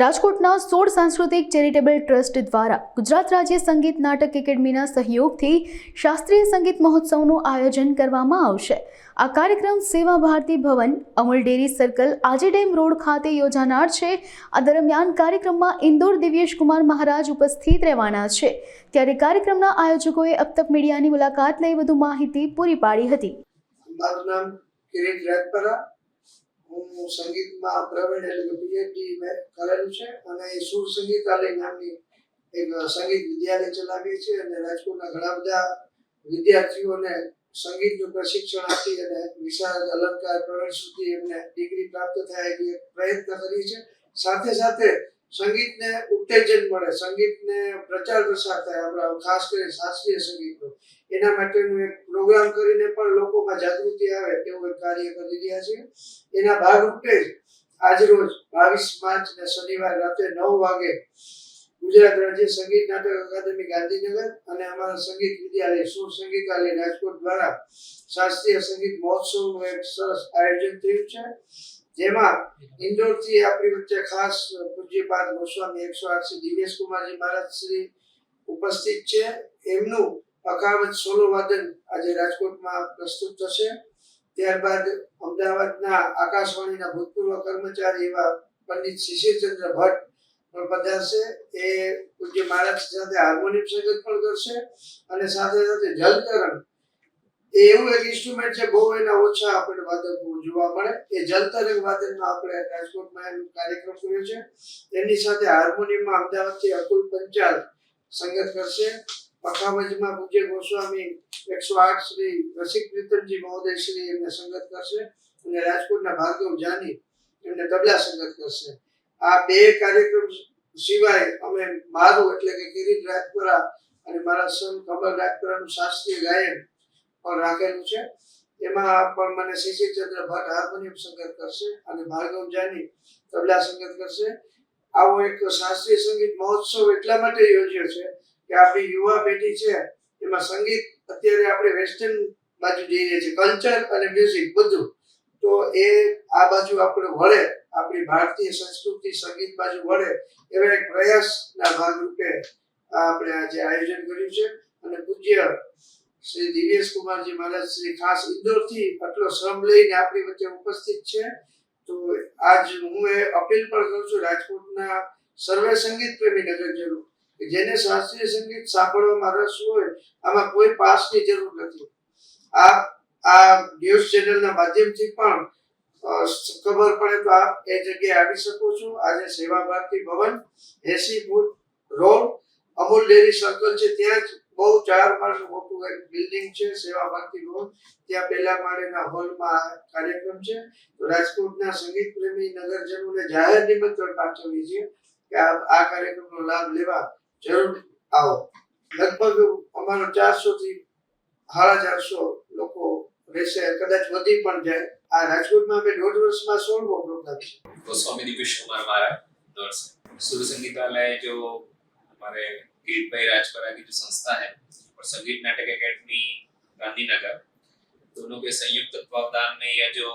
રાજકોટના સોળ સાંસ્કૃતિક ચેરિટેબલ ટ્રસ્ટ દ્વારા ગુજરાત રાજ્ય સંગીત નાટક એકેડમીના સહયોગથી શાસ્ત્રીય સંગીત મહોત્સવનું આયોજન કરવામાં આવશે. આ કાર્યક્રમ સેવા ભારતી ભવન, અમૂલ ડેરી સર્કલ, આજે ડેમ રોડ ખાતે યોજાનાર છે. આ દરમિયાન કાર્યક્રમમાં ઇન્દોર દિવ્યેશ કુમાર મહારાજ ઉપસ્થિત રહેવાના છે. ત્યારે કાર્યક્રમના આયોજકોએ અબતક મીડિયાની મુલાકાત લઈ વધુ માહિતી પૂરી પાડી હતી મારું નામ કિરીટ રાજપરા હું સંગીતમાં પ્રવીણ એટલે કે પીએચડી મેં કરેલું છે અને એ સુર સંગીતાલય નામની એક સંગીત વિદ્યાલય ચલાવીએ છીએ અને રાજકોટના ઘણા બધા વિદ્યાર્થીઓને સંગીતનું પ્રશિક્ષણ આપી અને વિશાળ અલંકાર પ્રવેશ સુધી એમને ડિગ્રી પ્રાપ્ત થાય એ પ્રયત્ન કરીએ છીએ. સાથે સાથે સંગીતને ઉત્તેજન મળે, સંગીતને પ્રચાર પ્રસાર થાય, આપણા ખાસ કરીને શાસ્ત્રીય સંગીતનો એના માટેનું એક પ્રોગ્રામ કરીને પણ લોકોમાં જાગૃતિ આવે તેવું એક કાર્ય કરી રહ્યા છીએ એના ભાગરૂપે જ આજરોજ બાવીસ માર્ચ ને શનિવાર રાત્રે નવ વાગે ગુજરાત રાજ્ય સંગીત નાટક અકાદમી ગાંધીનગર અને અમારા સંગીત વિદ્યાલય સુર સંગીતાલય રાજકોટ દ્વારા શાસ્ત્રીય સંગીત મહોત્સવનું એક સરસ આયોજન થયું છે. જેમાં ઇન્દોરથી આપણી વચ્ચે ખાસ પૂજ્યપાદ ગોસ્વામી એકસો આઠ દિનેશ કુમારજી મહારાજ શ્રી ઉપસ્થિત છે. એમનું અકાવત સોલો વાદન આજે રાજકોટમાં પ્રસ્તુત થશે. ત્યારબાદ અમદાવાદના આકાશવાણીના ભૂતપૂર્વ કર્મચારી એવા પંડિત શિશિરચંદ્ર ભટ્ટ પણ પધારશે. એ પૂજ્ય મહારાજ સાથે હાર્મોનિયમ સંગત પણ કરશે અને સાથે સાથે જલતરંગ એ એવું એક ઇન્સ્ટ્રુમેન્ટ છે, બહુ એના ઓછા આપણે વાદકો જોવા મળે. એ જલતરંગ વાદનનો આપણે રાજકોટમાં એનો કાર્યક્રમ કર્યો છે. એની સાથે હાર્મોનિયમમાં અમદાવાદથી અતુલ પંચાલ સંગત કરશે. પખાવજમાં પૂજ્ય ગોસ્વામી એકસો આઠ શ્રી રસિક પ્રીતમજી મહોદય શ્રી એમને સંગત કરશે અને રાજકોટના ભાર્ગવ જાની એમને તબલા સંગત કરશે. આ બે કાર્યક્રમ સિવાય અમે મારું એટલે કે કિરીટ રાજપુરા અને મારા સન કમલ રાજપુરાનું શાસ્ત્રીય ગાયન પણ રાખેલું છે. એમાં પણ મને શિશિરચંદ્ર ભટ્ટ હાર્મોનિયમ સંગત કરશે અને ભાર્ગવ જાની તબલા સંગત કરશે. આવો એક શાસ્ત્રીય સંગીત મહોત્સવ એટલા માટે યોજ્યો છે કે આપણી યુવા પેઢી છે, એમાં સંગીત અત્યારે આપણે વેસ્ટર્ન બાજુ જઈ રહ્યા છે કલ્ચર અને મ્યુઝિક બધું. તો એ આ બાજુ આપણે વળે, આપણી ભારતીય સંસ્કૃતિ સંગીત બાજુ વળે એવા એક પ્રયાસના ભાગરૂપે આપણે આજે આયોજન કર્યું છે. અને પૂજ્ય શ્રી દિવ્યેશ કુમારજી મહારાજ શ્રી ખાસ ઇન્દોરથી આટલો શ્રમ લઈને આપણી વચ્ચે ઉપસ્થિત છે. તો આજ હું એ અપીલ પણ કરું છું રાજકોટના સર્વે સંગીત પ્રેમી નગરજનો જેને શાસ્ત્રીય સંગીત સાંભળવામાં રસ હોય, આમાં કોઈ પાસની જરૂર નથી. આ આ ન્યૂઝ ચેનલના માધ્યમથી પણ ખબર પડે તો આપ એ જગ્યાએ આવી શકો છો. આજે સેવા ભારતી ભવન, એસી foot road Amul dairy circle છે, ત્યાં જ બહુ ચાર માળનું મોટું એક બિલ્ડિંગ છે સેવા ભારતી ભવન. ત્યાં પહેલા માળેના હોલમાં કાર્યક્રમ છે. તો રાજકોટના સંગીત પ્રેમી નગરજનોને જાહેર નિમંત્રણ પાઠવીએ છીએ કે આ કાર્યક્રમનો લાભ લેવા જરૂર આવો. લગભગ અમારો ચારસો થી સાડા ચારસો લોકો રહેશે, કદાચ વધી પણ જાય. આ રાજકોટમાં અમે દોઢ વર્ષમાં સોળમો પ્રોગ્રામ સ્વામી દિવેશ કુમાર મારા સુર સંગીતાલય જો हमारे किरीट भाई राजपरा की जो संस्था है और संगीत नाटक एकेडमी गांधीनगर दोनों के संयुक्त तत्वावधान में यह जो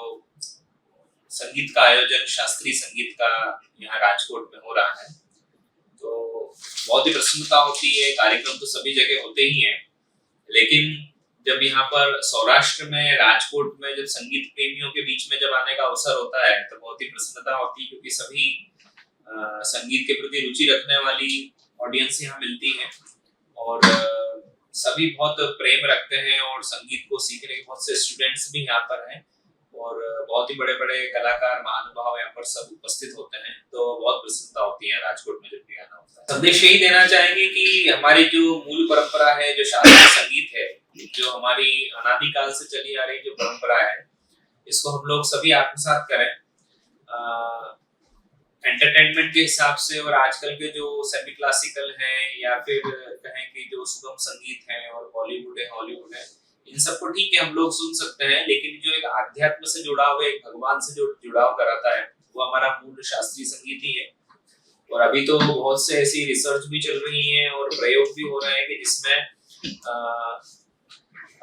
संगीत का आयोजन शास्त्रीय संगीत का यहाँ राजकोट में हो रहा है तो बहुत ही प्रसन्नता होती है कार्यक्रम तो सभी जगह होते ही हैं लेकिन जब यहाँ पर सौराष्ट्र में राजकोट में जब संगीत प्रेमियों के बीच में जब आने का अवसर होता है तो बहुत ही प्रसन्नता होती है क्योंकि सभी अ, संगीत के प्रति रुचि रखने वाली ऑडियंस यहाँ मिलती है। और सभी बहुत प्रेम रखते हैं और संगीत को सीखने के बहुत से स्टूडेंट्स भी यहाँ पर हैं। और बहुत ही बड़े बड़े कलाकार, महानुभाव यहाँ पर सब उपस्थित होते हैं। तो बहुत प्रसन्नता होती है राजकोट में जब भी आना होता है। संदेश यही देना चाहेंगे कि हमारी जो मूल परंपरा है, जो शास्त्रीय संगीत है, जो हमारी अनादिकाल से चली आ रही जो परंपरा है, इसको हम लोग सभी आत्मसात करें। एंटरटेनमेंट के हिसाब से और आजकल के जो सेमी क्लासिकल हैं या फिर कहें कि जो सुगम संगीत है और बॉलीवुड है हॉलीवुड है इन सबको ठीक है हम लोग सुन सकते हैं लेकिन जो एक आध्यात्म से जुड़ाव है एक भगवान से जो जुड़ाव कराता है वो हमारा मूल शास्त्रीय संगीत ही है। और अभी तो बहुत से ऐसी रिसर्च भी चल रही है और प्रयोग भी हो रहे हैं कि जिसमें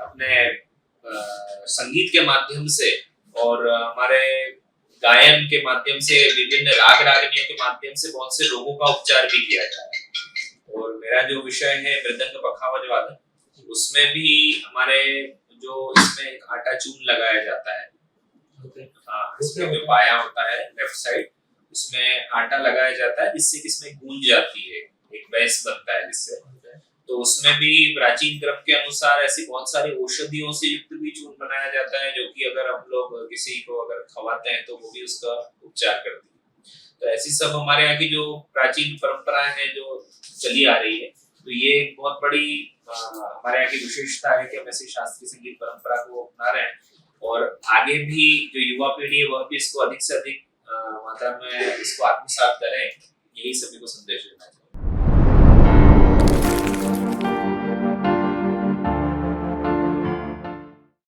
अपने अ, संगीत के माध्यम से और हमारे गायन के माध्यम से विभिन्न राग रागनियों के माध्यम से बहुत से रोगों का उपचार भी किया जा रहा है। और मेरा जो विषय है मृदंग पखावज वादन उसमें भी हमारे जो इसमें आटा चून लगाया जाता है। हाँ इसमें जो पाया होता है लेफ़्ट साइड उसमें आटा लगाया जाता है जिससे कि इसमें गूंज जाती है एक बेस बनता है जिससे। तो उसमें भी प्राचीन क्रम के अनुसार ऐसी बहुत सारी औषधियों से युक्त भी चूर्ण बनाया जाता है, जो कि अगर हम लोग किसी को अगर खवाते हैं तो वो भी उसका उपचार करती है। तो ऐसी सब हमारे यहाँ की जो प्राचीन परंपराएँ हैं जो चली आ रही है तो ये एक बहुत बड़ी हमारे यहाँ की विशेषता है कि हम ऐसी शास्त्रीय संगीत परंपरा को अपना रहे हैं। और आगे भी जो युवा पीढ़ी है, वह भी इसको अधिक से अधिक मात्रा में इसको आत्मसात करें, यही सभी को संदेश देना चाहिए।